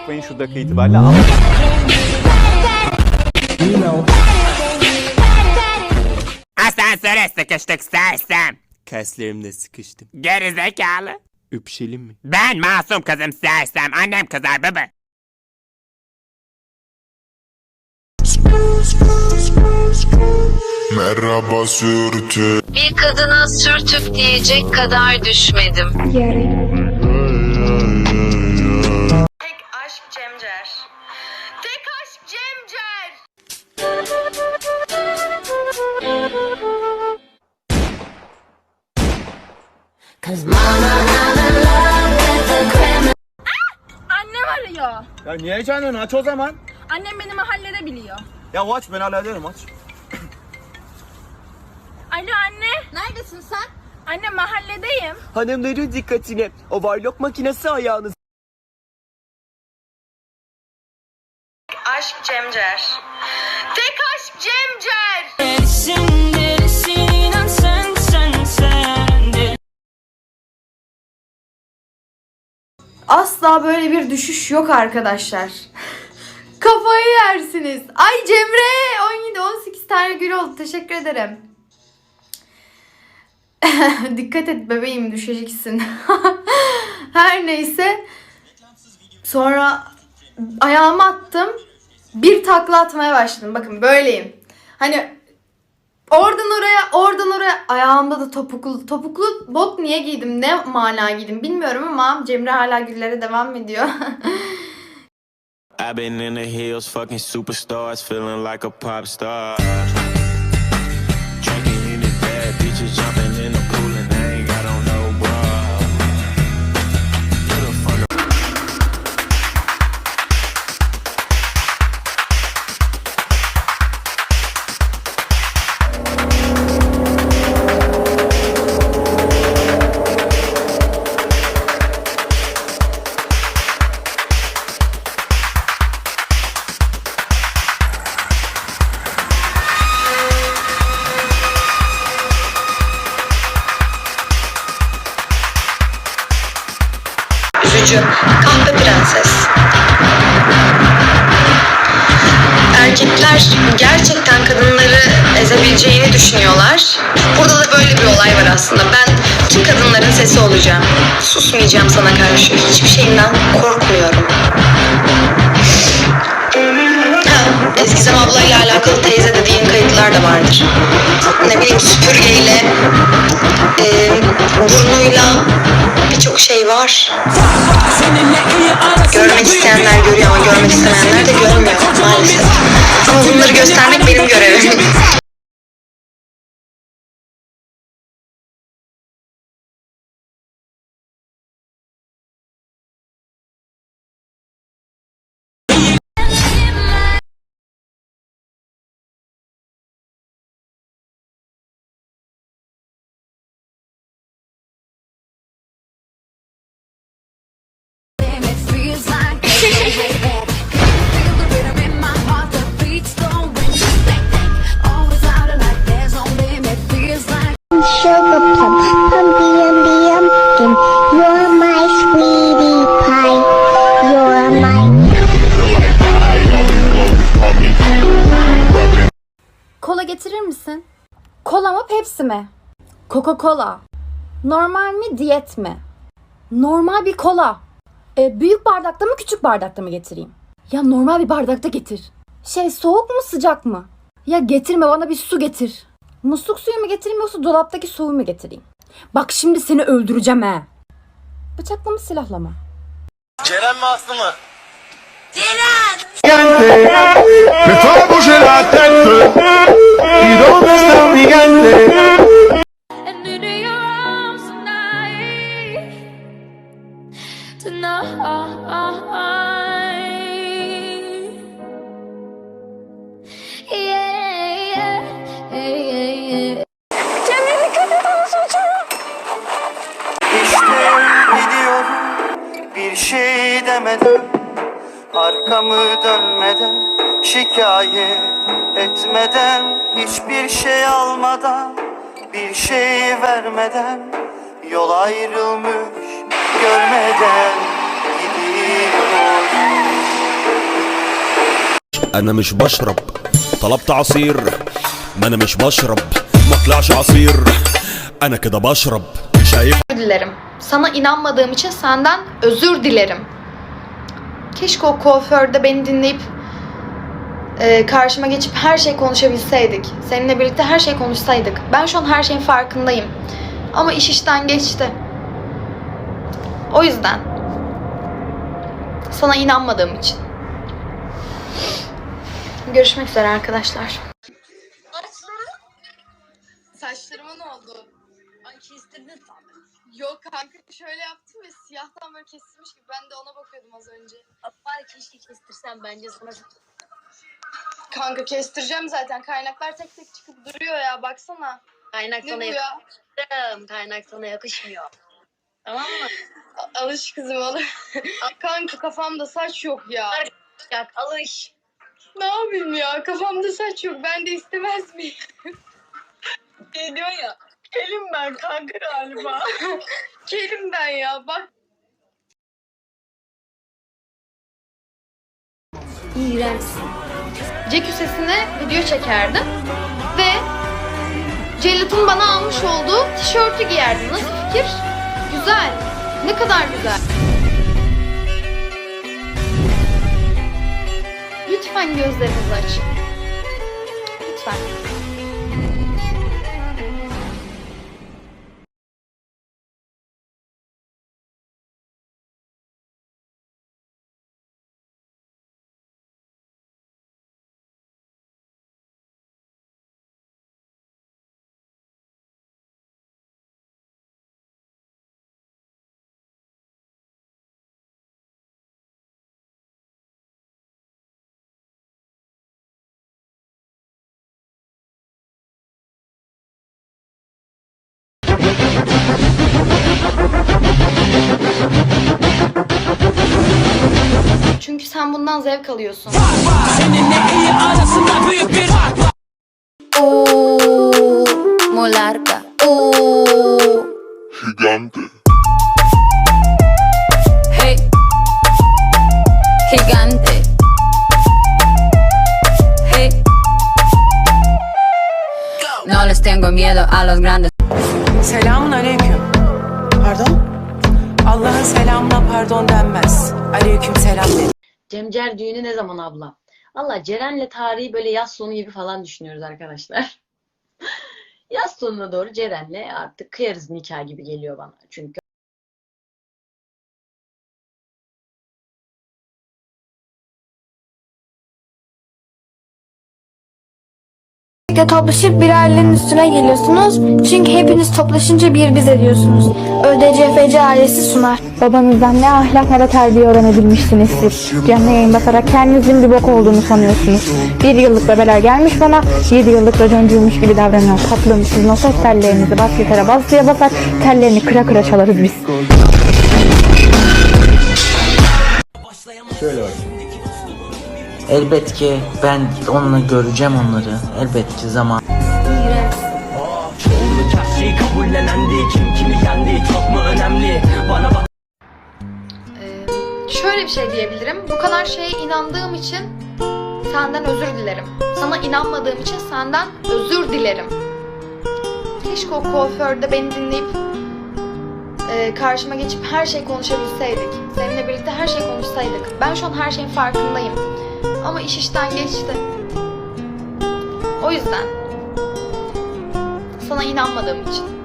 bakmayın şu dakika itibariyle ama Asansöre sıkıştık sersem. kaslarımda sıkıştım. Gerizekalı. Öpüşelim mi? Ben masum kızım sersem. Annem kızar baba. Merhaba sürtü Bir kadına sürtük diyecek kadar düşmedim. Tek Cemcer. Tek aşk Cemcer. Annem arıyor. Ya niye canın aç o zaman? Annem beni mahallede biliyor. Ya aç ben hallederim aç. Alo anne. Neredesin sen? Anne mahalledeyim. Hanımların dikkatine. Overlock makinesi ayağınız. Cemcer. Tek aşk Cemcer. Asla böyle bir düşüş yok arkadaşlar. Kafayı yersiniz. Ay Cemre 17-18 tane gül oldu. Teşekkür ederim. Dikkat et bebeğim düşeceksin. Her neyse. Sonra ayağımı attım. Bir takla atmaya başladım. Bakın böyleyim. Hani oradan oraya, oradan oraya. Ayağımda da topuklu, topuklu bot niye giydim? Ne mana giydim bilmiyorum ama Cemre hala güllere devam ediyor. I've been in the hills, fucking superstars, feeling like a pop star. Drinking in the bad bitches, jumping Üzücü. Kahpe prenses. Erkekler gerçekten kadınları ezebileceğini düşünüyorlar. Burada da böyle bir olay var aslında. Ben tüm kadınların sesi olacağım. Susmayacağım sana karşı. Hiçbir şeyimden korkmuyorum. Vardır. Ne bileyim süpürgeyle, e, burnuyla birçok şey var. Görmek isteyenler görüyor ama görmek istemeyenler de görmüyor maalesef. Ama bunları göstermek benim görevim. Coca-Cola. Normal mi diyet mi? Normal bir kola. E, büyük bardakta mı küçük bardakta mı getireyim? Ya normal bir bardakta getir. Şey soğuk mu sıcak mı? Ya getirme bana bir su getir. Musluk suyu mu getireyim yoksa dolaptaki suyu mu getireyim? Bak şimdi seni öldüreceğim he. Bıçakla mı silahla mı? Ceren mi Aslı mı? Fais demeden Arkamı dönmeden şikayet etmeden Hiçbir şey almadan bir şey vermeden Yol ayrılmış görmeden gidiyor انا مش بشرب طلبت عصير ما انا مش بشرب ما طلعش عصير انا كده بشرب شايف Özür dilerim. Sana inanmadığım için senden özür dilerim. Keşke o kuaförde beni dinleyip e, karşıma geçip her şey konuşabilseydik. Seninle birlikte her şey konuşsaydık. Ben şu an her şeyin farkındayım. Ama iş işten geçti. O yüzden sana inanmadığım için. Görüşmek üzere arkadaşlar. Saçlarıma ne oldu? Ay kestirdin Yok kanka şöyle yaptım ve siyahtan böyle kesilmiş gibi ben de ona bakıyordum az önce. Var keşke kestirsem bence sana. Kanka kestireceğim zaten kaynaklar tek tek çıkıp duruyor ya baksana. Kaynak ne bu ya? Kaynak sana yakışmıyor. Tamam mı? alış kızım alış. kanka kafamda saç yok ya. alış. Ne yapayım ya kafamda saç yok ben de istemez miyim? şey diyor ya. Kelim ben kanka galiba. Kelim ben ya bak. Cekü sesine video çekerdim ve Cellat'ın bana almış olduğu tişörtü giyerdim. Nasıl fikir? Güzel. Ne kadar güzel. Lütfen gözlerinizi açın. Lütfen. Çünkü sen bundan zevk alıyorsun. Oo, molarca. Oo. Gigante. Hey. Gigante. Hey. No les tengo miedo a los grandes. Selamun aleyküm. Allah'ın selamına pardon denmez. Aleyküm selam de. Cemcer düğünü ne zaman abla? Valla Ceren'le tarihi böyle yaz sonu gibi falan düşünüyoruz arkadaşlar. yaz sonuna doğru Ceren'le artık kıyarız nikah gibi geliyor bana. Çünkü Birlikte toplaşıp bir ailenin üstüne geliyorsunuz. Çünkü hepiniz toplaşınca bir biz ediyorsunuz. ÖDCFC ailesi sunar. Babanızdan ne ahlak ne da terbiye öğrenebilmişsiniz siz. Canlı yayın basarak kendinizin bir bok olduğunu sanıyorsunuz. Bir yıllık bebeler gelmiş bana, yedi yıllık raconcuymuş gibi davranıyor. Tatlım sizin o ses tellerinizi bas gitar'a bas diye basar, tellerini kıra kıra çalarız biz. Elbet ki ben onunla göreceğim onları. Elbet ki zaman. Ee, şöyle bir şey diyebilirim. Bu kadar şeye inandığım için senden özür dilerim. Sana inanmadığım için senden özür dilerim. Keşke o kuaförde beni dinleyip e, karşıma geçip her şey konuşabilseydik. Seninle birlikte her şey konuşsaydık. Ben şu an her şeyin farkındayım. Ama iş işten geçti. O yüzden sana inanmadığım için.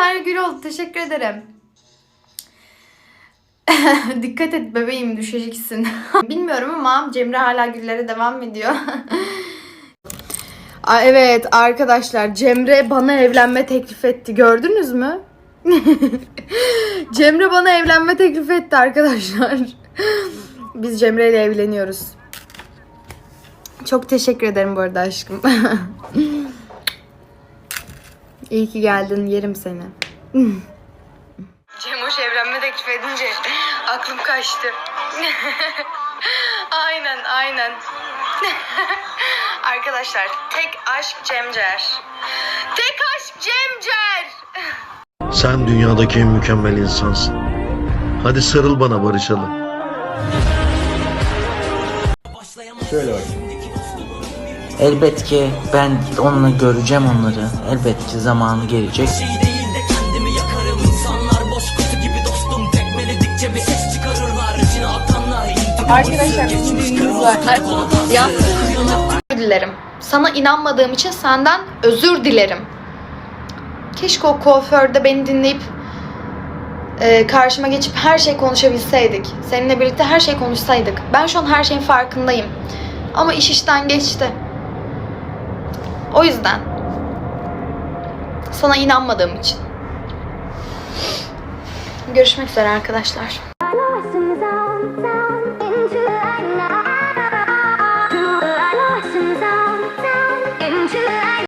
Tane gül oldu. Teşekkür ederim. Dikkat et bebeğim düşeceksin. Bilmiyorum ama Cemre hala güllere devam ediyor. Aa, evet arkadaşlar Cemre bana evlenme teklif etti. Gördünüz mü? Cemre bana evlenme teklif etti arkadaşlar. Biz Cemre ile evleniyoruz. Çok teşekkür ederim bu arada aşkım. İyi ki geldin. Yerim seni. Cemoş evlenme teklif edince aklım kaçtı. aynen aynen. Arkadaşlar tek aşk Cemcer. Tek aşk Cemcer. Sen dünyadaki en mükemmel insansın. Hadi sarıl bana barışalım. Şöyle bak. Elbet ki ben onunla göreceğim onları. Elbet ki zamanı gelecek. Arkadaşlar bizim düğünümüz var. Ya. Özür dilerim. Sana inanmadığım için senden özür dilerim. Keşke o kuaförde beni dinleyip e, karşıma geçip her şey konuşabilseydik. Seninle birlikte her şey konuşsaydık. Ben şu an her şeyin farkındayım. Ama iş işten geçti. O yüzden. Sana inanmadığım için. Görüşmek üzere arkadaşlar.